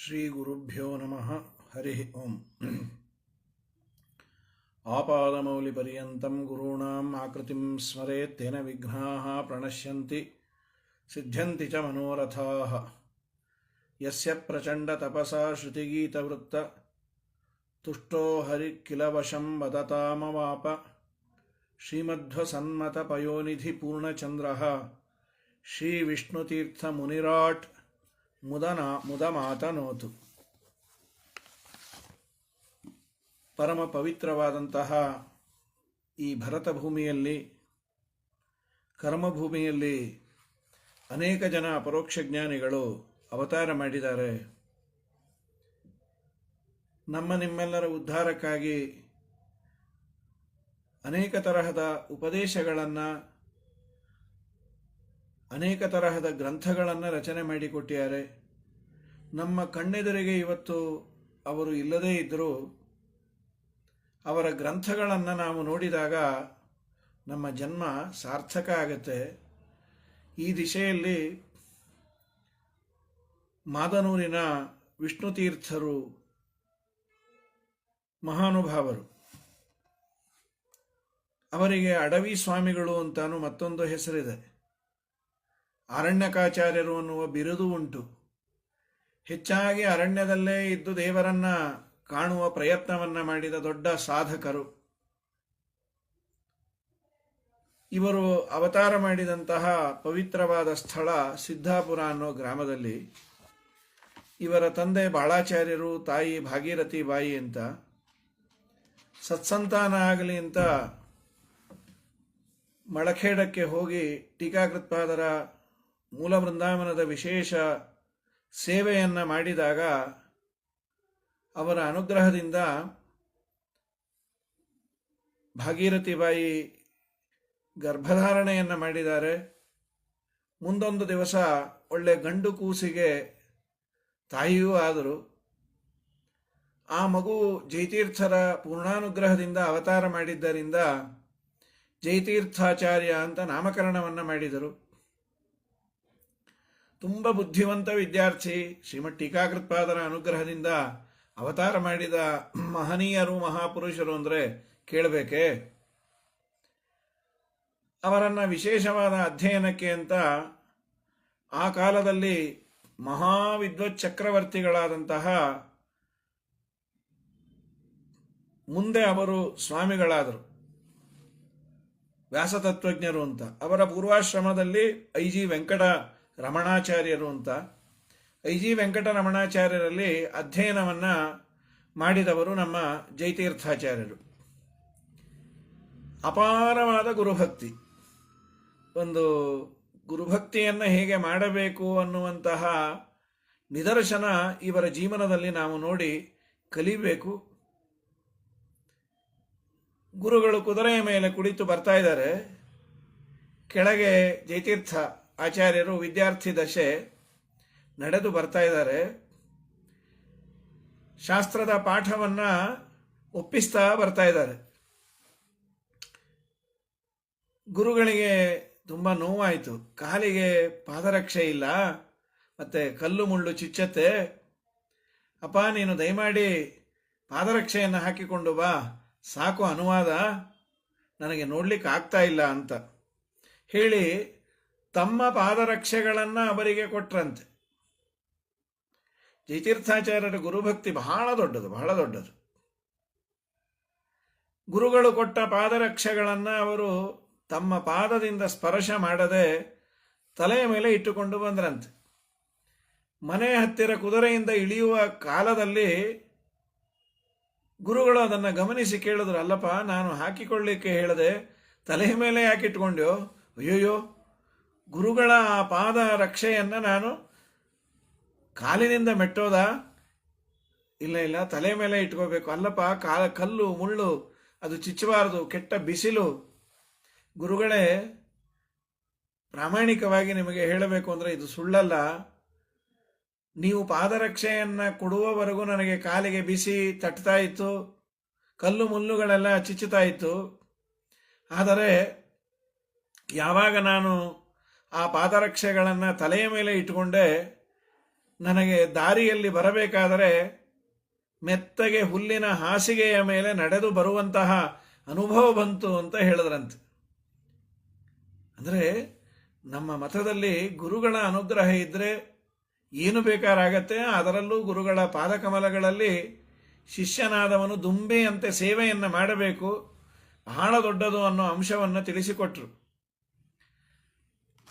श्रीगुरुभ्यो नमः। हरिः ओम्। आपादमौलिपर्यन्तं गुरूणाम् आकृतिं स्मरेत् तेन विघ्नाः प्रणश्यन्ति सिद्ध्यन्ति च मनोरथाः। यस्य प्रचण्डतपसा श्रुतिगीतवृत्त तुष्टो श्रुतिगीतवृत्ततुष्टोहरिकिलवशं वदतामवाप श्रीमध्वसन्मतपयोनिधिपूर्णचन्द्रः श्रीविष्णुतीर्थमुनिराट् ಮುದನ ಮುದಮಾತನೋತು ಪರಮ ಪವಿತ್ರವಾದಂತಹ ಈ ಭರತ ಭೂಮಿಯಲ್ಲಿ ಕರ್ಮಭೂಮಿಯಲ್ಲಿ ಅನೇಕ ಜನ ಅಪರೋಕ್ಷ ಜ್ಞಾನಿಗಳು ಅವತಾರ ಮಾಡಿದ್ದಾರೆ. ನಮ್ಮ ನಿಮ್ಮೆಲ್ಲರ ಉದ್ಧಾರಕ್ಕಾಗಿ ಅನೇಕ ತರಹದ ಉಪದೇಶಗಳನ್ನು ಅನೇಕ ತರಹದ ಗ್ರಂಥಗಳನ್ನು ರಚನೆ ಮಾಡಿಕೊಟ್ಟಿದ್ದಾರೆ. ನಮ್ಮ ಕಣ್ಣೆದುರಿಗೆ ಇವತ್ತು ಅವರು ಇಲ್ಲದೇ ಇದ್ದರೂ ಅವರ ಗ್ರಂಥಗಳನ್ನು ನಾವು ನೋಡಿದಾಗ ನಮ್ಮ ಜನ್ಮ ಸಾರ್ಥಕ ಆಗುತ್ತೆ. ಈ ದಿಶೆಯಲ್ಲಿ ಮಾದನೂರಿನ ವಿಷ್ಣುತೀರ್ಥರು ಮಹಾನುಭಾವರು. ಅವರಿಗೆ ಅಡವಿ ಸ್ವಾಮಿಗಳು ಅಂತಾನು ಮತ್ತೊಂದು ಹೆಸರಿದೆ. ಅರಣ್ಯಕಾಚಾರ್ಯರು ಅನ್ನುವ ಬಿರುದು ಉಂಟು. ಹೆಚ್ಚಾಗಿ ಅರಣ್ಯದಲ್ಲೇ ಇದ್ದು ದೇವರನ್ನ ಕಾಣುವ ಪ್ರಯತ್ನವನ್ನ ಮಾಡಿದ ದೊಡ್ಡ ಸಾಧಕರು. ಇವರು ಅವತಾರ ಮಾಡಿದಂತಹ ಪವಿತ್ರವಾದ ಸ್ಥಳ ಸಿದ್ಧಾಪುರ ಅನ್ನೋ ಗ್ರಾಮದಲ್ಲಿ ಇವರ ತಂದೆ ಬಾಳಾಚಾರ್ಯರು, ತಾಯಿ ಭಾಗೀರಥಿ ಬಾಯಿ ಅಂತ. ಸತ್ಸಂತಾನ ಆಗಲಿ ಅಂತ ಮಳಖೇಡಕ್ಕೆ ಹೋಗಿ ಟೀಕಾಕೃತ್ಪಾದರ ಮೂಲ ಬೃಂದಾವನದ ವಿಶೇಷ ಸೇವೆಯನ್ನು ಮಾಡಿದಾಗ ಅವರ ಅನುಗ್ರಹದಿಂದ ಭಾಗೀರಥಿ ಬಾಯಿ ಗರ್ಭಧಾರಣೆಯನ್ನು ಮಾಡಿದ್ದಾರೆ. ಮುಂದೊಂದು ದಿವಸ ಒಳ್ಳೆ ಗಂಡು ಕೂಸಿಗೆ ತಾಯಿಯೂ ಆದರು. ಆ ಮಗು ಜೈತೀರ್ಥರ ಪೂರ್ಣಾನುಗ್ರಹದಿಂದ ಅವತಾರ ಮಾಡಿದ್ದರಿಂದ ಜೈತೀರ್ಥಾಚಾರ್ಯ ಅಂತ ನಾಮಕರಣವನ್ನು ಮಾಡಿದರು. ತುಂಬ ಬುದ್ಧಿವಂತ ವಿದ್ಯಾರ್ಥಿ ಶ್ರೀಮಠ್ ಟೀಕಾಕೃತ್ಪಾದರ ಅನುಗ್ರಹದಿಂದ ಅವತಾರ ಮಾಡಿದ ಮಹನೀಯರು, ಮಹಾಪುರುಷರು ಅಂದರೆ ಕೇಳಬೇಕೆ? ಅವರನ್ನು ವಿಶೇಷವಾದ ಅಧ್ಯಯನಕ್ಕೆ ಅಂತ ಆ ಕಾಲದಲ್ಲಿ ಮಹಾವಿದ್ವತ್ ಚಕ್ರವರ್ತಿಗಳಾದಂತಹ ಮುಂದೆ ಅವರು ಸ್ವಾಮಿಗಳಾದರು. ವ್ಯಾಸತತ್ವಜ್ಞರು ಅಂತ. ಅವರ ಪೂರ್ವಾಶ್ರಮದಲ್ಲಿ ಐ ಜಿ ವೆಂಕಟ ರಮಣಾಚಾರ್ಯರು ಅಂತ. ಐ ಜಿ ವೆಂಕಟ ರಮಣಾಚಾರ್ಯರಲ್ಲಿ ಅಧ್ಯಯನವನ್ನ ಮಾಡಿದವರು ನಮ್ಮ ಜೈತೀರ್ಥಾಚಾರ್ಯರು. ಅಪಾರವಾದ ಗುರುಭಕ್ತಿ. ಒಂದು ಗುರುಭಕ್ತಿಯನ್ನು ಹೇಗೆ ಮಾಡಬೇಕು ಅನ್ನುವಂತಹ ನಿದರ್ಶನ ಇವರ ಜೀವನದಲ್ಲಿ ನಾವು ನೋಡಿ ಕಲಿಬೇಕು. ಗುರುಗಳು ಕುದುರೆಯ ಮೇಲೆ ಕುಳಿತು ಬರ್ತಾ ಇದ್ದಾರೆ. ಕೆಳಗೆ ಜಯತೀರ್ಥ ಆಚಾರ್ಯರು ವಿದ್ಯಾರ್ಥಿ ದಶೆ ನಡೆದು ಬರ್ತಾ ಇದ್ದಾರೆ. ಶಾಸ್ತ್ರದ ಪಾಠವನ್ನ ಒಪ್ಪಿಸ್ತಾ ಬರ್ತಾ ಇದ್ದಾರೆ. ಗುರುಗಳಿಗೆ ತುಂಬ ನೋವಾಯಿತು. ಕಾಲಿಗೆ ಪಾದರಕ್ಷೆ ಇಲ್ಲ, ಮತ್ತೆ ಕಲ್ಲು ಮುಳ್ಳು ಚುಚ್ಚತ್ತೆ. ಅಪ್ಪ, ನೀನು ದಯಮಾಡಿ ಪಾದರಕ್ಷೆಯನ್ನು ಹಾಕಿಕೊಂಡು ಬಾ. ಸಾಕು ಅನುವಾದ. ನನಗೆ ನೋಡ್ಲಿಕ್ಕೆ ಆಗ್ತಾ ಇಲ್ಲ ಅಂತ ಹೇಳಿ ತಮ್ಮ ಪಾದರಕ್ಷೆಗಳನ್ನು ಅವರಿಗೆ ಕೊಟ್ರಂತೆ. ಜಯತೀರ್ಥಾಚಾರ್ಯರ ಗುರುಭಕ್ತಿ ಬಹಳ ದೊಡ್ಡದು ಬಹಳ ದೊಡ್ಡದು. ಗುರುಗಳು ಕೊಟ್ಟ ಪಾದರಕ್ಷೆಗಳನ್ನು ಅವರು ತಮ್ಮ ಪಾದದಿಂದ ಸ್ಪರ್ಶ ಮಾಡದೆ ತಲೆಯ ಮೇಲೆ ಇಟ್ಟುಕೊಂಡು ಬಂದ್ರಂತೆ. ಮನೆ ಹತ್ತಿರ ಕುದುರೆಯಿಂದ ಇಳಿಯುವ ಕಾಲದಲ್ಲಿ ಗುರುಗಳು ಅದನ್ನು ಗಮನಿಸಿ ಕೇಳಿದ್ರು, ಅಲ್ಲಪ್ಪ, ನಾನು ಹಾಕಿಕೊಳ್ಳಿಕ್ಕೆ ಹೇಳದೆ ತಲೆಯ ಮೇಲೆ ಯಾಕೆ ಇಟ್ಕೊಂಡ್ಯೋ? ಅಯ್ಯೋಯ್ಯೋ ಗುರುಗಳ ಆ ಪಾದ ರಕ್ಷೆಯನ್ನು ನಾನು ಕಾಲಿನಿಂದ ಮೆಟ್ಟೋದ? ಇಲ್ಲ ಇಲ್ಲ, ತಲೆ ಮೇಲೆ ಇಟ್ಕೋಬೇಕು. ಅಲ್ಲಪ್ಪ, ಕಾಲ, ಕಲ್ಲು, ಮುಳ್ಳು, ಅದು ಚಿಚ್ಚಬಾರದು, ಕೆಟ್ಟ ಬಿಸಿಲು. ಗುರುಗಳೇ, ಪ್ರಾಮಾಣಿಕವಾಗಿ ನಿಮಗೆ ಹೇಳಬೇಕು ಅಂದರೆ ಇದು ಸುಳ್ಳಲ್ಲ. ನೀವು ಪಾದರಕ್ಷೆಯನ್ನು ಕೊಡುವವರೆಗೂ ನನಗೆ ಕಾಲಿಗೆ ಬಿಸಿ ತಟ್ತಾ ಇತ್ತು, ಕಲ್ಲು, ಮುಳ್ಳುಗಳೆಲ್ಲ ಚಿಚ್ಚುತ್ತಾ ಇತ್ತು. ಆದರೆ, ಯಾವಾಗ ನಾನು ಆ ಪಾದರಕ್ಷೆಗಳನ್ನು ತಲೆಯ ಮೇಲೆ ಇಟ್ಟುಕೊಂಡೆ ನನಗೆ ದಾರಿಯಲ್ಲಿ ಬರಬೇಕಾದರೆ ಮೆತ್ತಗೆ ಹುಲ್ಲಿನ ಹಾಸಿಗೆಯ ಮೇಲೆ ನಡೆದು ಬರುವಂತಹ ಅನುಭವ ಬಂತು ಅಂತ ಹೇಳಿದ್ರಂತೆ. ಅಂದರೆ ನಮ್ಮ ಮತದಲ್ಲಿ ಗುರುಗಳ ಅನುಗ್ರಹ ಇದ್ದರೆ ಏನು ಬೇಕಾರಾಗತ್ತೆ? ಅದರಲ್ಲೂ ಗುರುಗಳ ಪಾದಕಮಲಗಳಲ್ಲಿ ಶಿಷ್ಯನಾದವನು ದುಂಬೆಯಂತೆ ಸೇವೆಯನ್ನು ಮಾಡಬೇಕು. ಬಹಳ ದೊಡ್ಡದು ಅನ್ನೋ ಅಂಶವನ್ನು ತಿಳಿಸಿಕೊಟ್ರು.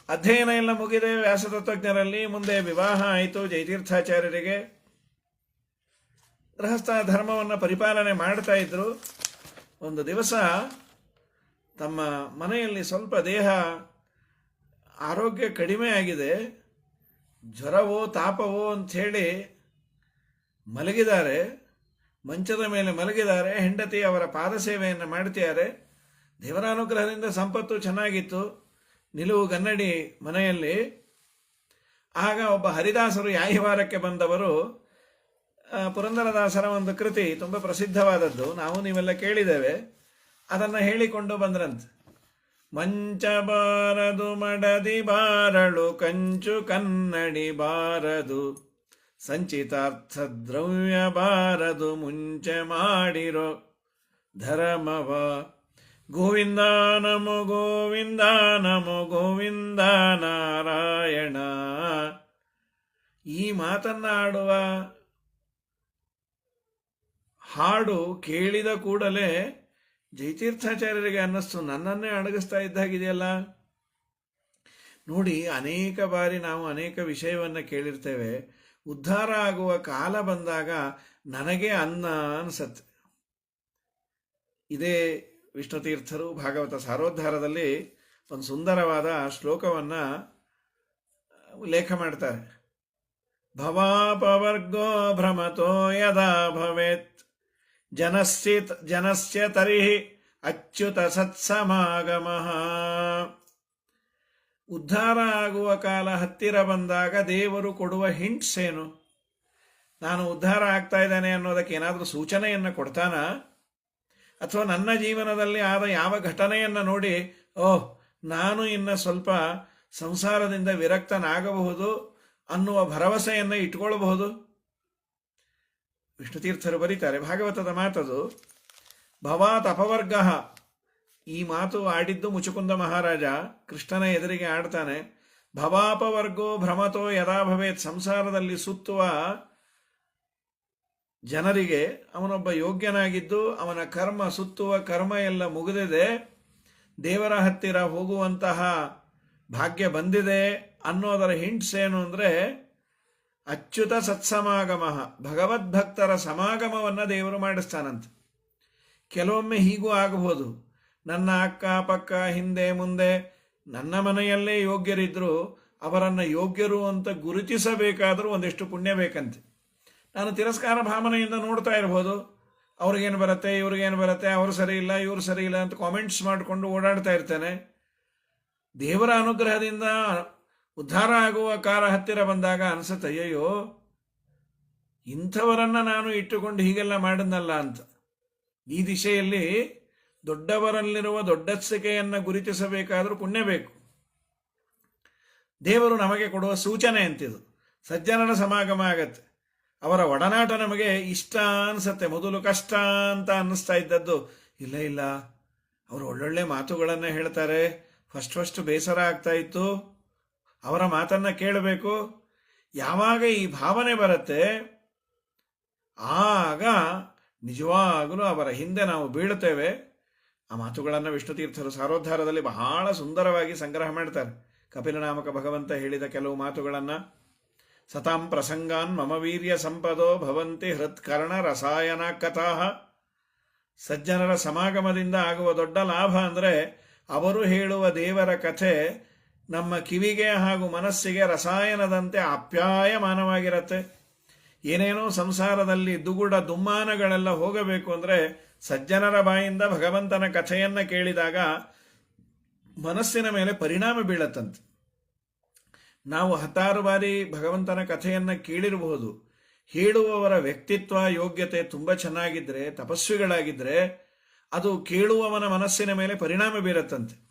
ಅಧ್ಯಯನ ಎಲ್ಲ ಮುಗಿದೆ ವ್ಯಾಸತತ್ವಜ್ಞರಲ್ಲಿ ಮುಂದೆ ವಿವಾಹ ಆಯಿತು ಜಯತೀರ್ಥಾಚಾರ್ಯರಿಗೆ ಗೃಹಸ್ಥ ಧರ್ಮವನ್ನು ಪರಿಪಾಲನೆ ಮಾಡ್ತಾ ಇದ್ರು. ಒಂದು ದಿವಸ ತಮ್ಮ ಮನೆಯಲ್ಲಿ ಸ್ವಲ್ಪ ದೇಹ ಆರೋಗ್ಯ ಕಡಿಮೆ ಆಗಿದೆ. ಜ್ವರವೋ ತಾಪವೋ ಅಂಥೇಳಿ ಮಲಗಿದ್ದಾರೆ. ಮಂಚದ ಮೇಲೆ ಮಲಗಿದ್ದಾರೆ. ಹೆಂಡತಿ ಅವರ ಪಾದ ಸೇವೆಯನ್ನು ಮಾಡ್ತಿದ್ದಾರೆ. ದೇವರ ಅನುಗ್ರಹದಿಂದ ಸಂಪತ್ತು ಚೆನ್ನಾಗಿತ್ತು. ನಿಲುವು ಗನ್ನಡಿ ಮನೆಯಲ್ಲಿ. ಆಗ ಒಬ್ಬ ಹರಿದಾಸರು ಯಾಹಿವಾರಕ್ಕೆ ಬಂದವರು ಪುರಂದರದಾಸರ ಒಂದು ಕೃತಿ ತುಂಬ ಪ್ರಸಿದ್ಧವಾದದ್ದು. ನಾವು ನೀವೆಲ್ಲ ಕೇಳಿದ್ದೇವೆ. ಅದನ್ನು ಹೇಳಿಕೊಂಡು ಬಂದ್ರಂತೆ. ಮಂಚ ಬಾರದು, ಮಡದಿ ಬಾರಳು, ಕಂಚು ಕನ್ನಡಿ ಬಾರದು, ಸಂಚಿತಾರ್ಥ ದ್ರವ್ಯ ಬಾರದು, ಮುಂಚೆ ಮಾಡಿರೋ ಧರ್ಮವ ಗೋವಿಂದ ನಮೋ ಗೋವಿಂದ ನಮೋ ಗೋವಿಂದ ನಾರಾಯಣ. ಈ ಮಾತನ್ನ ಆಡುವ ಹಾಡು ಕೇಳಿದ ಕೂಡಲೇ ಜಯತೀರ್ಥಾಚಾರ್ಯರಿಗೆ ಅನ್ನಿಸ್ತು. ನನ್ನನ್ನೇ ಅಡಗಿಸ್ತಾ ಇದ್ದಾಗಿದೆಯಲ್ಲ? ನೋಡಿ, ಅನೇಕ ಬಾರಿ ನಾವು ಅನೇಕ ವಿಷಯವನ್ನು ಕೇಳಿರ್ತೇವೆ. ಉದ್ಧಾರ ಆಗುವ ಕಾಲ ಬಂದಾಗ ನನಗೆ ಅನ್ನ ಅನ್ಸತ್ತೆ. ಇದೇ ವಿಷ್ಣುತೀರ್ಥರು ಭಾಗವತ ಸಾರೋದ್ಧಾರದಲ್ಲಿ ಒಂದು ಸುಂದರವಾದ ಶ್ಲೋಕವನ್ನು ಉಲ್ಲೇಖ ಮಾಡ್ತಾರೆ. ಭವಾಪವರ್ಗೋ ಭ್ರಮತೋ ಯದಾ ಭವೇತ್. ಜನಸ್ಯ ಜನಸ್ಯ ತರಿಹಿ ಅಚ್ಯುತ ಸತ್ಸಮಾಗಮ. ಉದ್ಧಾರ ಆಗುವ ಕಾಲ ಹತ್ತಿರ ಬಂದಾಗ ದೇವರು ಕೊಡುವ ಹಿಂಟ್ಸ್ ಏನು? ನಾನು ಉದ್ಧಾರ ಆಗ್ತಾ ಇದ್ದೇನೆ ಅನ್ನೋದಕ್ಕೆ ಏನಾದರೂ ಸೂಚನೆಯನ್ನು ಕೊಡ್ತಾನ? ಅಥವಾ ನನ್ನ ಜೀವನದಲ್ಲಿ ಆದ ಯಾವ ಘಟನೆಯನ್ನು ನೋಡಿ, ಓಹ್, ನಾನು ಇನ್ನು ಸ್ವಲ್ಪ ಸಂಸಾರದಿಂದ ವಿರಕ್ತನಾಗಬಹುದು ಅನ್ನುವ ಭರವಸೆಯನ್ನು ವಿಷ್ಣು ತೀರ್ಥರು ಬರೀತಾರೆ ಭಾಗವತದ ಮಾತದು, ಭವಾತ್ ಅಪವರ್ಗ. ಈ ಮಾತು ಆಡಿದ್ದು ಮುಚುಕುಂದ ಮಹಾರಾಜ, ಕೃಷ್ಣನ ಎದುರಿಗೆ ಆಡ್ತಾನೆ, ಭವಾಪವರ್ಗೋ ಭ್ರಮತೋ ಯದಾ ಭವೇತ್, ಸಂಸಾರದಲ್ಲಿ ಸುತ್ತುವ ಜನರಿಗೆ ಅವನೊಬ್ಬ ಯೋಗ್ಯನಾಗಿದ್ದು ಅವನ ಕರ್ಮ ಸುತ್ತುವ ಕರ್ಮ ಎಲ್ಲ ಮುಗಿದಿದೆ, ದೇವರ ಹತ್ತಿರ ಹೋಗುವಂತಹ ಭಾಗ್ಯ ಬಂದಿದೆ ಅನ್ನೋದರ ಹಿಂಟ್ಸ್ ಏನು ಅಂದರೆ ಅಚ್ಯುತ ಸತ್ಸಮಾಗಮ, ಭಗವದ್ಭಕ್ತರ ಸಮಾಗಮವನ್ನು ದೇವರು ಮಾಡಿಸ್ತಾನಂತೆ. ಕೆಲವೊಮ್ಮೆ ಹೀಗೂ ಆಗಬಹುದು. ನನ್ನ ಅಕ್ಕ, ಪಕ್ಕ, ಹಿಂದೆ, ಮುಂದೆ ನನ್ನ ಮನೆಯಲ್ಲೇ ಯೋಗ್ಯರಿದ್ದರೂ ಅವರನ್ನು ಯೋಗ್ಯರು ಅಂತ ಗುರುತಿಸಬೇಕಾದರೂ ಒಂದಿಷ್ಟು ಪುಣ್ಯ ಬೇಕಂತೆ. ನಾನು ತಿರಸ್ಕಾರ ಭಾವನೆಯಿಂದ ನೋಡ್ತಾ ಇರ್ಬೋದು. ಅವ್ರಿಗೇನು ಬರುತ್ತೆ, ಇವ್ರಿಗೇನು ಬರುತ್ತೆ, ಅವರು ಸರಿ ಇಲ್ಲ, ಇವ್ರು ಸರಿ ಇಲ್ಲ ಅಂತ ಕಾಮೆಂಟ್ಸ್ ಮಾಡಿಕೊಂಡು ಓಡಾಡ್ತಾ ಇರ್ತೇನೆ. ದೇವರ ಅನುಗ್ರಹದಿಂದ ಉದ್ಧಾರ ಆಗುವ ಕಾಲ ಹತ್ತಿರ ಬಂದಾಗ ಅನಿಸುತ್ತೆ ಅಯ್ಯೋ ಇಂಥವರನ್ನ ನಾನು ಇಟ್ಟುಕೊಂಡು ಹೀಗೆಲ್ಲ ಮಾಡಿದ್ನಲ್ಲ ಅಂತ. ಈ ದಿಶೆಯಲ್ಲಿ ದೊಡ್ಡವರಲ್ಲಿರುವ ದೊಡ್ಡಸ್ಸಿಕೆಯನ್ನು ಗುರುತಿಸಬೇಕಾದರೂ ಪುಣ್ಯ ಬೇಕು. ದೇವರು ನಮಗೆ ಕೊಡುವ ಸೂಚನೆ ಅಂತಿದು. ಸಜ್ಜನರ ಸಮಾಗಮ ಆಗತ್ತೆ. ಅವರ ಒಡನಾಟ ನಮಗೆ ಇಷ್ಟ ಅನ್ಸತ್ತೆ. ಮೊದಲು ಕಷ್ಟ ಅಂತ ಅನ್ನಿಸ್ತಾ ಇದ್ದದ್ದು. ಇಲ್ಲ ಇಲ್ಲ. ಅವರು ಒಳ್ಳೊಳ್ಳೆ ಮಾತುಗಳನ್ನು ಹೇಳ್ತಾರೆ. ಫಸ್ಟ್ ಫಸ್ಟ್ ಬೇಸರ ಆಗ್ತಾ ಇತ್ತು. ಅವರ ಮಾತನ್ನ ಕೇಳಬೇಕು. ಯಾವಾಗ ಈ ಭಾವನೆ ಬರುತ್ತೆ, ಆಗ ನಿಜವಾಗಲೂ ಅವರ ಹಿಂದೆ ನಾವು ಬೀಳುತ್ತೇವೆ. ಆ ಮಾತುಗಳನ್ನು ವಿಷ್ಣುತೀರ್ಥರು ಸಾರೋದ್ಧಾರದಲ್ಲಿ ಬಹಳ ಸುಂದರವಾಗಿ ಸಂಗ್ರಹ ಮಾಡ್ತಾರೆ. ಕಪಿಲನಾಮಕ ಭಗವಂತ ಹೇಳಿದ ಕೆಲವು ಮಾತುಗಳನ್ನು ಸತಾಂ ಪ್ರಸಂಗಾನ್ ಮಮ ವೀರ್ಯ ಸಂಪದೋ ಭವಂತಿ ಹೃತ್ಕರ್ಣ ರಸಾಯನ ಕಥಾ ಸಜ್ಜನರ ಸಮಾಗಮದಿಂದ ಆಗುವ ದೊಡ್ಡ ಲಾಭ ಅಂದರೆ ಅವರು ಹೇಳುವ ದೇವರ ಕಥೆ ನಮ್ಮ ಕಿವಿಗೆ ಹಾಗೂ ಮನಸ್ಸಿಗೆ ರಸಾಯನದಂತೆ ಆಪ್ಯಾಯಮಾನವಾಗಿರತ್ತೆ. ಏನೇನೋ ಸಂಸಾರದಲ್ಲಿ ದುಗುಡ ದುಮ್ಮಾನಗಳೆಲ್ಲ ಹೋಗಬೇಕು ಅಂದರೆ ಸಜ್ಜನರ ಬಾಯಿಂದ ಭಗವಂತನ ಕಥೆಯನ್ನು ಕೇಳಿದಾಗ ಮನಸ್ಸಿನ ಮೇಲೆ ಪರಿಣಾಮ ಬೀಳತ್ತಂತೆ. ನಾವು ಹತ್ತಾರು ಬಾರಿ ಭಗವಂತನ ಕಥೆಯನ್ನು ಕೇಳಿರಬಹುದು. ಹೇಳುವವರ ವ್ಯಕ್ತಿತ್ವ, ಯೋಗ್ಯತೆ ತುಂಬ ಚೆನ್ನಾಗಿದ್ದರೆ ತಪಸ್ವಿಗಳಾಗಿದ್ದರೆ ಅದು ಕೇಳುವವನ ಮನಸ್ಸಿನ ಮೇಲೆ ಪರಿಣಾಮ ಬೀರತ್ತಂತೆ.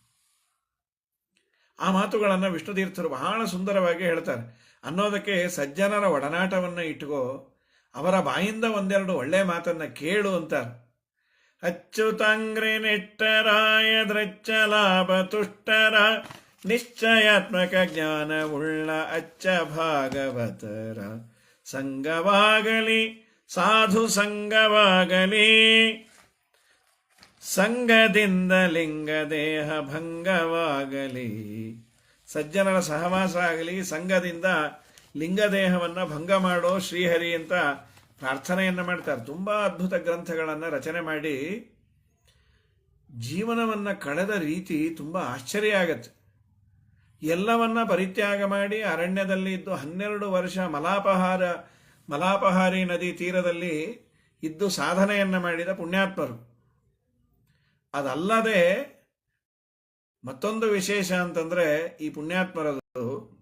ಆ ಮಾತುಗಳನ್ನು ವಿಷ್ಣುತೀರ್ಥರು ಬಹಳ ಸುಂದರವಾಗಿ ಹೇಳ್ತಾರೆ. ಅನ್ನೋದಕ್ಕೆ ಸಜ್ಜನರ ಒಡನಾಟವನ್ನು ಇಟ್ಕೋ, ಅವರ ಬಾಯಿಂದ ಒಂದೆರಡು ಒಳ್ಳೆ ಮಾತನ್ನ ಕೇಳು ಅಂತಾರೆ. ಅಚ್ಚುತಂಗ್ರಿ ನಿಟ್ಟರಾಯ ದ್ರಚ್ಚ ಲಾಭ ತುಷ್ಟರ ನಿಶ್ಚಯಾತ್ಮಕ ಜ್ಞಾನವುಳ್ಳ ಅಚ್ಚ ಭಾಗವತರ ಸಂಗವಾಗಲಿ ಸಾಧು ಸಂಗವಾಗಲಿ ಸಂಗದಿಂದ ಲಿಂಗ ದೇಹ ಭಂಗವಾಗಲಿ. ಸಜ್ಜನರ ಸಹವಾಸ ಆಗಲಿ, ಸಂಘದಿಂದ ಲಿಂಗದೇಹವನ್ನು ಭಂಗ ಮಾಡೋ ಶ್ರೀಹರಿ ಅಂತ ಪ್ರಾರ್ಥನೆಯನ್ನು ಮಾಡ್ತಾರೆ. ತುಂಬ ಅದ್ಭುತ ಗ್ರಂಥಗಳನ್ನು ರಚನೆ ಮಾಡಿ ಜೀವನವನ್ನು ಕಳೆದ ರೀತಿ ತುಂಬ ಆಶ್ಚರ್ಯ ಆಗತ್ತೆ. ಎಲ್ಲವನ್ನ ಪರಿತ್ಯಾಗ ಮಾಡಿ ಅರಣ್ಯದಲ್ಲಿ ಇದ್ದು ಹನ್ನೆರಡು ವರ್ಷ ಮಲಾಪಹಾರ, ಮಲಾಪಹಾರಿ ನದಿ ತೀರದಲ್ಲಿ ಇದ್ದು ಸಾಧನೆಯನ್ನು ಮಾಡಿದ ಪುಣ್ಯಾತ್ಮರು. ಅದಲ್ಲದೆ ಮತ್ತೊಂದು ವಿಶೇಷ ಅಂತಂದ್ರೆ ಈ ಪುಣ್ಯಾತ್ಮರದು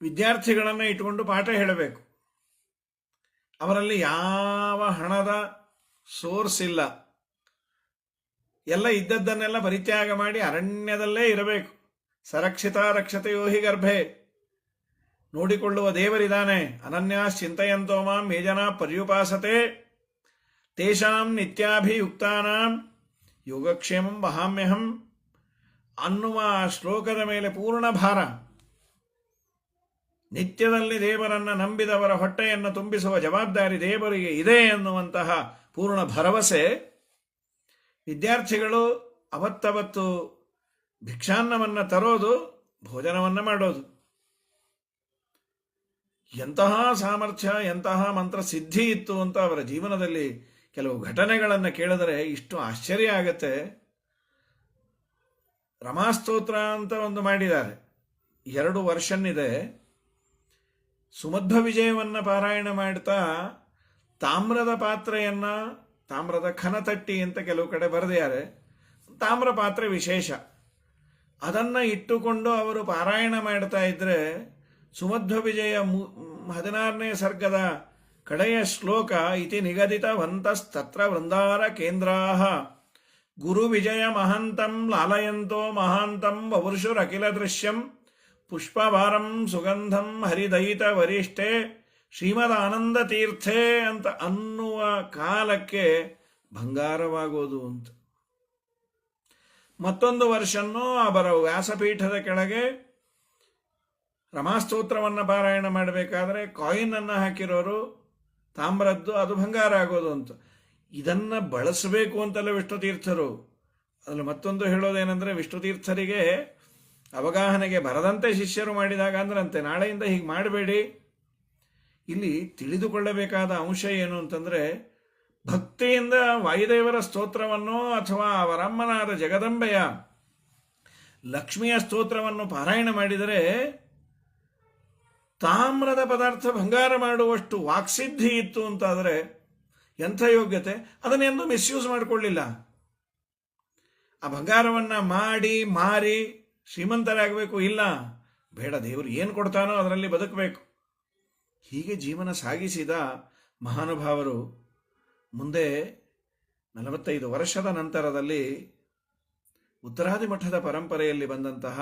ವಿದ್ಯಾರ್ಥಿಗಳನ್ನು ಇಟ್ಟುಕೊಂಡು ಪಾಠ ಹೇಳಬೇಕು. ಅವರಲ್ಲಿ ಯಾವ ಹಣದ ಸೋರ್ಸ್ ಇಲ್ಲ. ಎಲ್ಲ ಇದ್ದದ್ದನ್ನೆಲ್ಲ ಪರಿತ್ಯಾಗ ಮಾಡಿ ಅರಣ್ಯದಲ್ಲೇ ಇರಬೇಕು. ಸರಕ್ಷಿತ ರಕ್ಷತೆಯೋ ಹಿ ಗರ್ಭೆ. ನೋಡಿಕೊಳ್ಳುವ ದೇವರಿದ್ದಾನೆ ಅನನ್ಯಾಸ್ ಚಿಂತೆಯಂತೋ ಮಾಂ ಮೇಜನಾ ಜನ ಪರ್ಯುಪಾಸತೆ. ತೇಷಾಂ ನಿತ್ಯಾಭಿಯುಕ್ತಾನ ಯೋಗಕ್ಷೇಮಂ ಮಹಾಮ್ಯಹಂ ಅನ್ನುವ ಶ್ಲೋಕದ ಮೇಲೆ ಪೂರ್ಣ ಭಾರ. ನಿತ್ಯದಲ್ಲಿ ದೇವರನ್ನ ನಂಬಿದವರ ಹೊಟ್ಟೆಯನ್ನು ತುಂಬಿಸುವ ಜವಾಬ್ದಾರಿ ದೇವರಿಗೆ ಇದೆ ಎನ್ನುವಂತಹ ಪೂರ್ಣ ಭರವಸೆ. ವಿದ್ಯಾರ್ಥಿಗಳು ಅವತ್ತವತ್ತು ಭಿಕ್ಷಾನ್ನವನ್ನು ತರೋದು, ಭೋಜನವನ್ನು ಮಾಡೋದು. ಎಂತಹ ಸಾಮರ್ಥ್ಯ, ಎಂತಹ ಮಂತ್ರ ಸಿದ್ಧಿ ಇತ್ತು ಅಂತ ಅವರ ಜೀವನದಲ್ಲಿ ಕೆಲವು ಘಟನೆಗಳನ್ನು ಕೇಳಿದರೆ ಇಷ್ಟು ಆಶ್ಚರ್ಯ ಆಗತ್ತೆ. ರಮಾಸ್ತೋತ್ರ ಅಂತ ಒಂದು ಮಾಡಿದ್ದಾರೆ. ಎರಡು ವರ್ಷನ್ ಇದೆ ಸುಮಧ್ವ ವಿಜಯವನ್ನು ಪಾರಾಯಣ ಮಾಡ್ತಾ ತಾಮ್ರದ ಪಾತ್ರೆಯನ್ನ ತಾಮ್ರದ ಖನತಟ್ಟಿ ಅಂತ ಕೆಲವು ಕಡೆ ಬರೆದಿದ್ದಾರೆ. ತಾಮ್ರ ಪಾತ್ರೆ ವಿಶೇಷ. ಅದನ್ನ ಇಟ್ಟುಕೊಂಡು ಅವರು ಪಾರಾಯಣ ಮಾಡ್ತಾ ಇದ್ದರೆ ಸುಮಧ್ವ ವಿಜಯ ಮು- ಹದಿನಾರನೇ ಸರ್ಗದ ಕಡೆಯ ಶ್ಲೋಕ ಇತಿ ನಿಗದಿತವಂತಸ್ತತ್ರ ವೃಂದಾರ ಕೇಂದ್ರಾಹ. ಗುರು ವಿಜಯ ಮಹಾಂತಂ ಲಾಲಯಂತೋ ಮಹಾಂತಂ ವವೃಷುರಖಿಲ ದೃಶ್ಯಂ ಪುಷ್ಪವಾರಂ ಸುಗಂಧಂ ಹರಿದಯಿತ ವರಿಷ್ಠೆ ಶ್ರೀಮದ್ ಆನಂದ ತೀರ್ಥೆ ಅಂತ ಅನ್ನುವ ಕಾಲಕ್ಕೆ ಬಂಗಾರವಾಗೋದು ಅಂತ ಮತ್ತೊಂದು ವರ್ಷನ್ನು ಅವರ ವ್ಯಾಸಪೀಠದ ಕೆಳಗೆ ರಮಾಸ್ತೋತ್ರವನ್ನು ಪಾರಾಯಣ ಮಾಡಬೇಕಾದ್ರೆ ಕಾಯಿನ್ ಅನ್ನು ಹಾಕಿರೋರು ತಾಮ್ರದ್ದು ಅದು ಬಂಗಾರ ಆಗೋದು ಅಂತ. ಇದನ್ನ ಬಳಸಬೇಕು ಅಂತಲ್ಲ ವಿಷ್ಣು ತೀರ್ಥರು ಅದ್ರಲ್ಲಿ ಮತ್ತೊಂದು ಹೇಳೋದೇನೆಂದ್ರೆ ವಿಷ್ಣು ತೀರ್ಥರಿಗೆ ಅವಗಾಹನೆಗೆ ಬರದಂತೆ ಶಿಷ್ಯರು ಮಾಡಿದಾಗ ಅಂದ್ರಂತೆ, ನಾಳೆಯಿಂದ ಹೀಗೆ ಮಾಡಬೇಡಿ. ಇಲ್ಲಿ ತಿಳಿದುಕೊಳ್ಳಬೇಕಾದ ಅಂಶ ಏನು ಅಂತಂದರೆ, ಭಕ್ತಿಯಿಂದ ವಾಯುದೇವರ ಸ್ತೋತ್ರವನ್ನು ಅಥವಾ ಅವರಮ್ಮನಾದ ಜಗದಂಬೆಯ ಲಕ್ಷ್ಮಿಯ ಸ್ತೋತ್ರವನ್ನು ಪಾರಾಯಣ ಮಾಡಿದರೆ, ತಾಮ್ರದ ಪದಾರ್ಥ ಬಂಗಾರ ಮಾಡುವಷ್ಟು ವಾಕ್ಸಿದ್ಧಿ ಇತ್ತು ಅಂತಾದರೆ ಎಂಥ ಯೋಗ್ಯತೆ? ಅದನ್ನೆಂದು ಮಿಸ್ಯೂಸ್ ಮಾಡಿಕೊಳ್ಳಿಲ್ಲ. ಆ ಬಂಗಾರವನ್ನು ಮಾಡಿ, ಮಾರಿ ಶ್ರೀಮಂತರಾಗಬೇಕು ಇಲ್ಲ, ಬೇಡ ದೇವರು ಏನು ಕೊಡ್ತಾನೋ ಅದರಲ್ಲಿ ಬದುಕಬೇಕು. ಹೀಗೆ ಜೀವನ ಸಾಗಿಸಿದ ಮಹಾನುಭಾವರು ಮುಂದೆ ನಲವತ್ತೈದು ವರ್ಷದ ನಂತರದಲ್ಲಿ ಉತ್ತರಾದಿ ಮಠದ ಪರಂಪರೆಯಲ್ಲಿ ಬಂದಂತಹ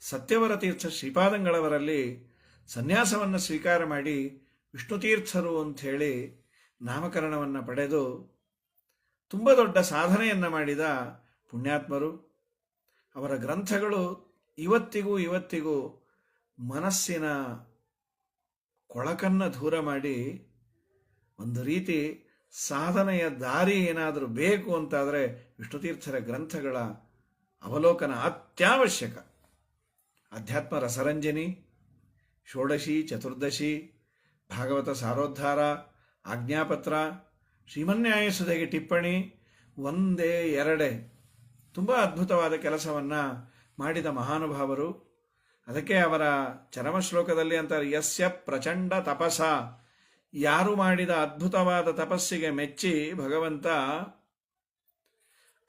ಸತ್ಯವರ ತೀರ್ಥ ಶ್ರೀಪಾದಂಗಳವರಲ್ಲಿ ಸನ್ಯಾಸವನ್ನು ಸ್ವೀಕಾರ ಮಾಡಿ ವಿಷ್ಣುತೀರ್ಥರು ಅಂಥೇಳಿ ನಾಮಕರಣವನ್ನು ಪಡೆದು ತುಂಬ ದೊಡ್ಡ ಸಾಧನೆಯನ್ನು ಮಾಡಿದ ಪುಣ್ಯಾತ್ಮರು. ಅವರ ಗ್ರಂಥಗಳು ಇವತ್ತಿಗೂ ಇವತ್ತಿಗೂ ಮನಸ್ಸಿನ ಕೊಳಕನ್ನು ದೂರ ಮಾಡಿ ಒಂದು ರೀತಿ ಸಾಧನೆಯ ದಾರಿ ಏನಾದರೂ ಬೇಕು ಅಂತಾದರೆ ವಿಷ್ಣುತೀರ್ಥರ ಗ್ರಂಥಗಳ ಅವಲೋಕನ ಅತ್ಯವಶ್ಯಕ. ಅಧ್ಯಾತ್ಮ ರಸರಂಜನಿ, ಷೋಡಶಿ, ಚತುರ್ದಶಿ, ಭಾಗವತ ಸಾರೋದ್ಧಾರ, ಆಜ್ಞಾಪತ್ರ, ಶ್ರೀಮನ್ಯಾಯಸುಧೆಗೆ ಟಿಪ್ಪಣಿ, ಒಂದೇ ಎರಡೇ. ತುಂಬ ಅದ್ಭುತವಾದ ಕೆಲಸವನ್ನು ಮಾಡಿದ ಮಹಾನುಭಾವರು. ಅದಕ್ಕೆ ಅವರ ಚರಮ ಶ್ಲೋಕದಲ್ಲಿ ಅಂತಾರೆ ಯಸ್ಯ ಪ್ರಚಂಡ ತಪಸ. ಯಾರು ಮಾಡಿದ ಅದ್ಭುತವಾದ ತಪಸ್ಸಿಗೆ ಮೆಚ್ಚಿ ಭಗವಂತ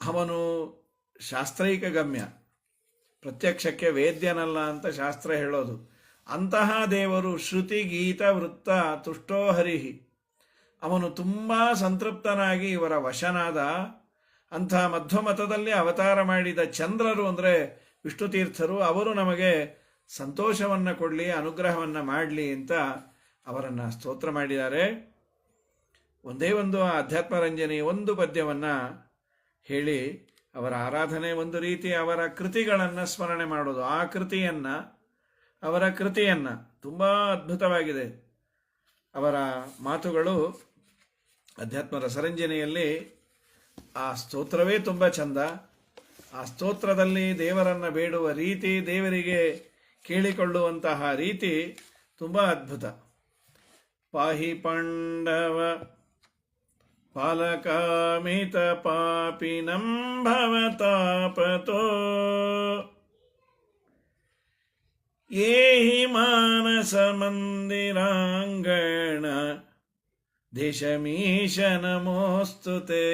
ಅವನು ಶಾಸ್ತ್ರೈಕ ಗಮ್ಯ. ಪ್ರತ್ಯಕ್ಷಕ್ಕೆ ವೇದ್ಯನಲ್ಲ ಅಂತ ಶಾಸ್ತ್ರ ಹೇಳೋದು. ಅಂತಹ ದೇವರು ಶ್ರುತಿ, ಗೀತ, ವೃತ್ತ, ತುಷ್ಟೋ ಹರಿಹಿ. ಅವನು ತುಂಬ ಸಂತೃಪ್ತನಾಗಿ ಇವರ ವಶನಾದ ಅಂಥ ಮಧ್ವಮತದಲ್ಲಿ ಅವತಾರ ಮಾಡಿದ ಚಂದ್ರರು ಅಂದರೆ ವಿಷ್ಣುತೀರ್ಥರು, ಅವರು ನಮಗೆ ಸಂತೋಷವನ್ನು ಕೊಡಲಿ, ಅನುಗ್ರಹವನ್ನು ಮಾಡಲಿ ಅಂತ ಅವರನ್ನು ಸ್ತೋತ್ರ ಮಾಡಿದ್ದಾರೆ. ಒಂದೇ ಒಂದು ಅಧ್ಯಾತ್ಮ ರಂಜನೆ, ಒಂದು ಪದ್ಯವನ್ನು ಹೇಳಿ ಅವರ ಆರಾಧನೆ ಒಂದು ರೀತಿ ಅವರ ಕೃತಿಗಳನ್ನು ಸ್ಮರಣೆ ಮಾಡೋದು. ಆ ಕೃತಿಯನ್ನು, ಅವರ ಕೃತಿಯನ್ನು ತುಂಬ ಅದ್ಭುತವಾಗಿದೆ. ಅವರ ಮಾತುಗಳು ಅಧ್ಯಾತ್ಮ ರಸರಂಜನೆಯಲ್ಲಿ ಆ ಸ್ತೋತ್ರವೇ ತುಂಬ ಚಂದ. ಆ ಸ್ತೋತ್ರದಲ್ಲಿ ದೇವರನ್ನು ಬೇಡುವ ರೀತಿ ದೇವರಿಗೆ ಕೇಳಿಕೊಳ್ಳುವಂತಹ ರೀತಿ ತುಂಬ ಅದ್ಭುತ. ಪಾಹಿ ಪಾಂಡವ ಪಾಲಕಾಮಿತ ಪಾಪಿನಂ ಭವತಾಪತೋ ಏಹಿ ಮಾನಸ ಮಂದಿರಾಂಗಣ ದಿಶಮೀಶ ನಮೋಸ್ತುತೆ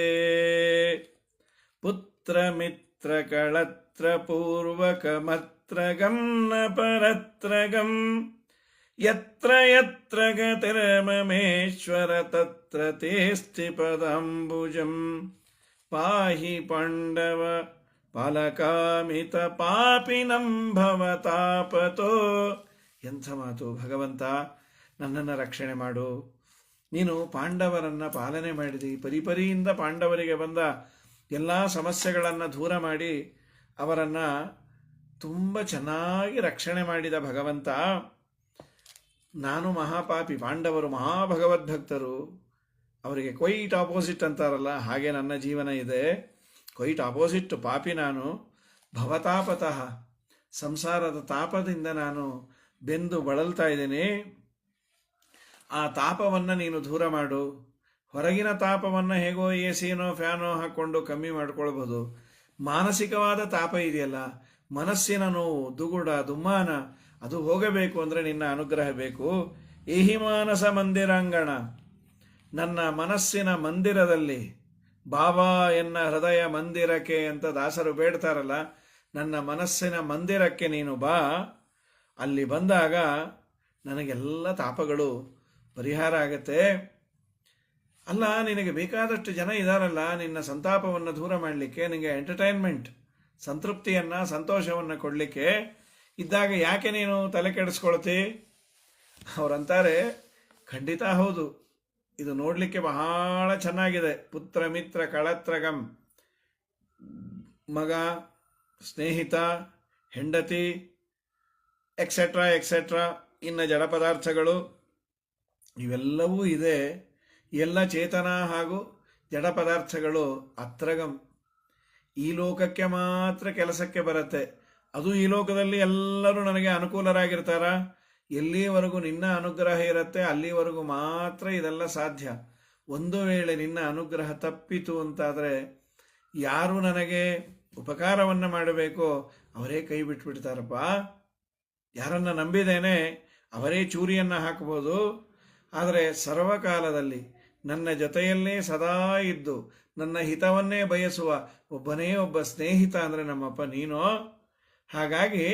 ಪುತ್ರ ಮಿತ್ರ ಕಳತ್ರ ಪೂರ್ವಕಮತ್ರಗಂ ನ ಪರತ್ರಗಂ ಯತ್ರ ಯತ್ರ ಗತಿರ್ಮಮೇಶ್ವರ ತತ್ರ ತೇಸ್ತಿ ಪದಾಂಬುಜಂ ಪಾಹಿ ಪಾಂಡವ ಪಾಲಕಾಮಿತ ಪಾಪಿನಂ ಭವತಾಪತೋ ಎಂಥ ಮಾತು ಭಗವಂತ ನನ್ನನ್ನು ರಕ್ಷಣೆ ಮಾಡು ನೀನು ಪಾಂಡವರನ್ನ ಪಾಲನೆ ಮಾಡಿದಿ. ಪರಿಪರಿಯಿಂದ ಪಾಂಡವರಿಗೆ ಬಂದ ಎಲ್ಲ ಸಮಸ್ಯೆಗಳನ್ನು ದೂರ ಮಾಡಿ ಅವರನ್ನು ತುಂಬ ಚೆನ್ನಾಗಿ ರಕ್ಷಣೆ ಮಾಡಿದ ಭಗವಂತ. ನಾನು ಮಹಾಪಾಪಿ, ಪಾಂಡವರು ಮಹಾಭಗವದ್ಭಕ್ತರು ಅವರಿಗೆ ಕ್ವೈಟ್ ಆಪೋಸಿಟ್ ಅಂತಾರಲ್ಲ, ಹಾಗೆ ನನ್ನ ಜೀವನ ಇದೆ. ಕ್ವೈಟ್ ಆಪೋಸಿಟ್ ಪಾಪಿ ನಾನು. ಭವತಾಪತಃ, ಸಂಸಾರದ ತಾಪದಿಂದ ನಾನು ಬೆಂದು ಬಳಲ್ತಾ ಇದ್ದೇನೆ. ಆ ತಾಪವನ್ನು ನೀನು ದೂರ ಮಾಡು. ಹೊರಗಿನ ತಾಪವನ್ನು ಹೇಗೋ ಎ ಸಿನೋ ಫ್ಯಾನೋ ಹಾಕ್ಕೊಂಡು ಕಮ್ಮಿ ಮಾಡ್ಕೊಳ್ಬೋದು. ಮಾನಸಿಕವಾದ ತಾಪ ಇದೆಯಲ್ಲ ಮನಸ್ಸಿನ ನೋವು, ದುಗುಡ, ದುಮ್ಮಾನ, ಅದು ಹೋಗಬೇಕು ಅಂದರೆ ನಿನ್ನ ಅನುಗ್ರಹ ಬೇಕು. ಏಹಿ ಮಾನಸ ಮಂದಿರಾಂಗಣ, ನನ್ನ ಮನಸ್ಸಿನ ಮಂದಿರದಲ್ಲಿ ಬಾಬಾ ಎನ್ನ ಹೃದಯ ಮಂದಿರಕ್ಕೆ ಅಂತ ದಾಸರು ಬೇಡ್ತಾರಲ್ಲ, ನನ್ನ ಮನಸ್ಸಿನ ಮಂದಿರಕ್ಕೆ ನೀನು ಬಾ. ಅಲ್ಲಿ ಬಂದಾಗ ನನಗೆಲ್ಲ ತಾಪಗಳು ಪರಿಹಾರ ಆಗತ್ತೆ. ಅಲ್ಲ, ನಿನಗೆ ಬೇಕಾದಷ್ಟು ಜನ ಇದ್ದಾರಲ್ಲ ನಿನ್ನ ಸಂತಾಪವನ್ನು ದೂರ ಮಾಡಲಿಕ್ಕೆ ನಿನಗೆ ಎಂಟರ್ಟೈನ್ಮೆಂಟ್ ಸಂತೃಪ್ತಿಯನ್ನು, ಸಂತೋಷವನ್ನು ಕೊಡಲಿಕ್ಕೆ ಇದ್ದಾಗ ಯಾಕೆ ನೀನು ತಲೆ ಕೆಡಿಸ್ಕೊಳ್ತಿ? ಅವರಂತಾರೆ, ಖಂಡಿತ ಹೌದು. ಇದು ನೋಡಲಿಕ್ಕೆ ಬಹಳ ಚೆನ್ನಾಗಿದೆ. ಪುತ್ರ, ಮಿತ್ರ, ಕಳತ್ರಗಂ, ಮಗ, ಸ್ನೇಹಿತ, ಹೆಂಡತಿ ಎಕ್ಸೆಟ್ರಾ ಎಕ್ಸೆಟ್ರಾ ಇನ್ನು ಜಡ ಪದಾರ್ಥಗಳು, ಇವೆಲ್ಲವೂ ಇದೆ. ಎಲ್ಲ ಚೇತನ ಹಾಗೂ ಜಡ ಪದಾರ್ಥಗಳು ಅತ್ರಗಂ. ಈ ಲೋಕಕ್ಕೆ ಮಾತ್ರ ಕೆಲಸಕ್ಕೆ ಬರುತ್ತೆ. ಅದು ಈ ಲೋಕದಲ್ಲಿ ಎಲ್ಲರೂ ನನಗೆ ಅನುಕೂಲರಾಗಿರ್ತಾರ? ಎಲ್ಲಿವರೆಗೂ ನಿನ್ನ ಅನುಗ್ರಹ ಇರುತ್ತೆ, ಅಲ್ಲಿವರೆಗೂ ಮಾತ್ರ ಇದೆಲ್ಲ ಸಾಧ್ಯ. ಒಂದು ವೇಳೆ ನಿನ್ನ ಅನುಗ್ರಹ ತಪ್ಪಿತು ಅಂತಾದರೆ ಯಾರು ನನಗೆ ಉಪಕಾರವನ್ನು ಮಾಡಬೇಕೋ ಅವರೇ ಕೈ ಬಿಟ್ಬಿಡ್ತಾರಪ್ಪ. ಯಾರನ್ನ ನಂಬಿದ್ದೇನೆ ಅವರೇ ಚೂರಿಯನ್ನು ಹಾಕಬಹುದು ಆದರೆ ಸರ್ವಕಾಲದಲ್ಲಿ ನನ್ನ ಜೊತೆಯಲ್ಲೇ ಸದಾ ಇದ್ದು ನನ್ನ ಹಿತವನ್ನೇ ಬಯಸುವ ಒಬ್ಬನೇ ಒಬ್ಬ ಸ್ನೇಹಿತ ಅಂದರೆ ನಮ್ಮಪ್ಪ ನೀನು? ಹಾಗಾಗಿ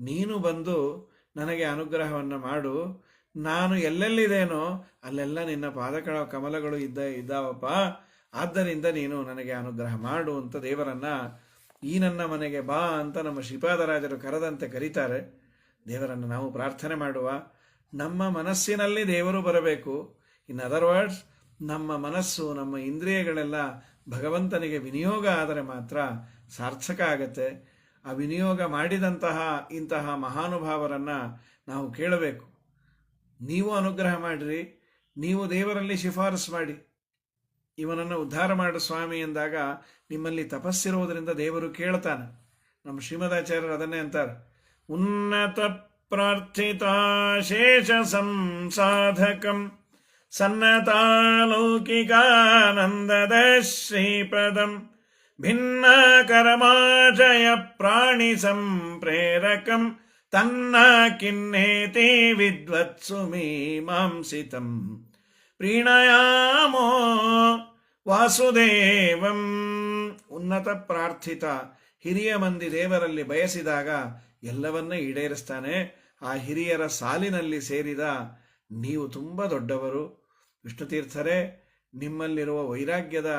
ನೀನು ಬಂದು ನನಗೆ ಅನುಗ್ರಹವನ್ನು ಮಾಡು. ನಾನು ಎಲ್ಲೆಲ್ಲಿದ್ದೇನೋ ಅಲ್ಲೆಲ್ಲ ನಿನ್ನ ಪಾದಕಳ ಕಮಲಗಳು ಇದ್ದ ಇದ್ದಾವಪ್ಪ. ಆದ್ದರಿಂದ ನೀನು ನನಗೆ ಅನುಗ್ರಹ ಮಾಡು ಅಂತ ದೇವರನ್ನ ಈ ನನ್ನ ಮನೆಗೆ ಬಾ ಅಂತ ನಮ್ಮ ಶ್ರೀಪಾದರಾಜರು ಕರೆದಂತೆ ಕರೀತಾರೆ. ದೇವರನ್ನು ನಾವು ಪ್ರಾರ್ಥನೆ ಮಾಡುವ. ನಮ್ಮ ಮನಸ್ಸಿನಲ್ಲಿ ದೇವರು ಬರಬೇಕು. ಇನ್ ಅದರ್ ವರ್ಡ್ಸ್ ನಮ್ಮ ಮನಸ್ಸು, ನಮ್ಮ ಇಂದ್ರಿಯಗಳೆಲ್ಲ ಭಗವಂತನಿಗೆ ವಿನಿಯೋಗ ಆದರೆ ಮಾತ್ರ ಸಾರ್ಥಕ ಆಗತ್ತೆ. ಆ ವಿನಿಯೋಗ ಮಾಡಿದಂತಹ ಇಂತಹ ಮಹಾನುಭಾವರನ್ನು ನಾವು ಕೇಳಬೇಕು. ನೀವು ಅನುಗ್ರಹ ಮಾಡಿರಿ. ನೀವು ದೇವರಲ್ಲಿ ಶಿಫಾರಸು ಮಾಡಿ. ಇವನನ್ನು ಉದ್ಧಾರ ಮಾಡು ಸ್ವಾಮಿ ಎಂದಾಗ ನಿಮ್ಮಲ್ಲಿ ತಪಸ್ಸಿರುವುದರಿಂದ ದೇವರು ಕೇಳ್ತಾನೆ. ನಮ್ಮ ಶ್ರೀಮದಾಚಾರ್ಯರು ಅದನ್ನೇ ಅಂತಾರೆ. ಉನ್ನತ ಪ್ರಾರ್ಥಿತಾಶೇಷ ಸಂಸಾಧಕಂ. ಸನ್ನತಾಲೌಕಿಕಾನಂದದ ಭಿನ್ನಕರಮಾಜಯ ಪ್ರಾಣಿ ಸಂಪ್ರೇರಕಂ ತನ್ನ ಕಿನ್ನೇತಿ ವಿದ್ವತ್ಸು ಮೀಮಾಂಸಿತಂ ಪ್ರೀಣಯಾಮೋ ವಾಸುದೇವಂ ಉನ್ನತ ಪ್ರಾರ್ಥಿತ ಹಿರಿಯ ಮಂದಿ ದೇವರಲ್ಲಿ ಬಯಸಿದಾಗ ಎಲ್ಲವನ್ನ ಈಡೇರಿಸ್ತಾನೆ. ಆ ಹಿರಿಯರ ಸಾಲಿನಲ್ಲಿ ಸೇರಿದ ನೀವು ತುಂಬ ದೊಡ್ಡವರು. ವಿಷ್ಣುತೀರ್ಥರೇ, ನಿಮ್ಮಲ್ಲಿರುವ ವೈರಾಗ್ಯದ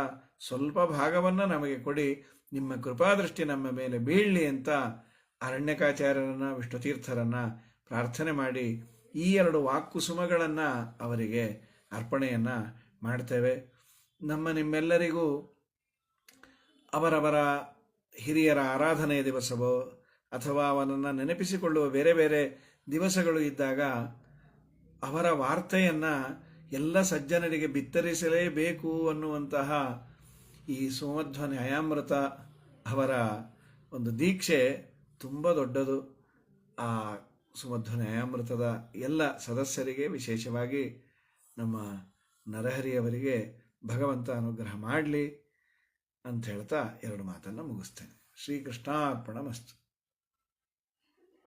ಸ್ವಲ್ಪ ಭಾಗವನ್ನು ನಮಗೆ ಕೊಡಿ. ನಿಮ್ಮ ಕೃಪಾದೃಷ್ಟಿ ನಮ್ಮ ಮೇಲೆ ಬೀಳಲಿ ಅಂತ ಅರಣ್ಯಕಾಚಾರ್ಯರನ್ನು, ವಿಷ್ಣುತೀರ್ಥರನ್ನು ಪ್ರಾರ್ಥನೆ ಮಾಡಿ ಈ ಎರಡು ವಾಕ್ಕುಸುಮಗಳನ್ನು ಅವರಿಗೆ ಅರ್ಪಣೆಯನ್ನು ಮಾಡ್ತೇವೆ. ನಮ್ಮ ನಿಮ್ಮೆಲ್ಲರಿಗೂ ಅವರವರ ಹಿರಿಯರ ಆರಾಧನೆಯ ದಿವಸವೋ ಅಥವಾ ಅವನನ್ನು ನೆನಪಿಸಿಕೊಳ್ಳುವ ಬೇರೆ ಬೇರೆ ದಿವಸಗಳು ಇದ್ದಾಗ ಅವರ ವಾರ್ತೆಯನ್ನು ಎಲ್ಲ ಸಜ್ಜನರಿಗೆ ಬಿತ್ತರಿಸಲೇಬೇಕು ಅನ್ನುವಂತಹ ಈ ಸುಮಧ್ವ ನ್ಯಾಯಾಮೃತ ಅವರ ಒಂದು ದೀಕ್ಷೆ ತುಂಬ ದೊಡ್ಡದು. ಆ ಸುಮಧ್ವ ನ್ಯಾಯಾಮೃತದ ಎಲ್ಲ ಸದಸ್ಯರಿಗೆ, ವಿಶೇಷವಾಗಿ ನಮ್ಮ ನರಹರಿಯವರಿಗೆ ಭಗವಂತ ಅನುಗ್ರಹ ಮಾಡಲಿ ಅಂತ ಹೇಳ್ತಾ ಎರಡು ಮಾತನ್ನು ಮುಗಿಸ್ತೇನೆ. ಶ್ರೀಕೃಷ್ಣಾರ್ಪಣ ಮಸ್ತು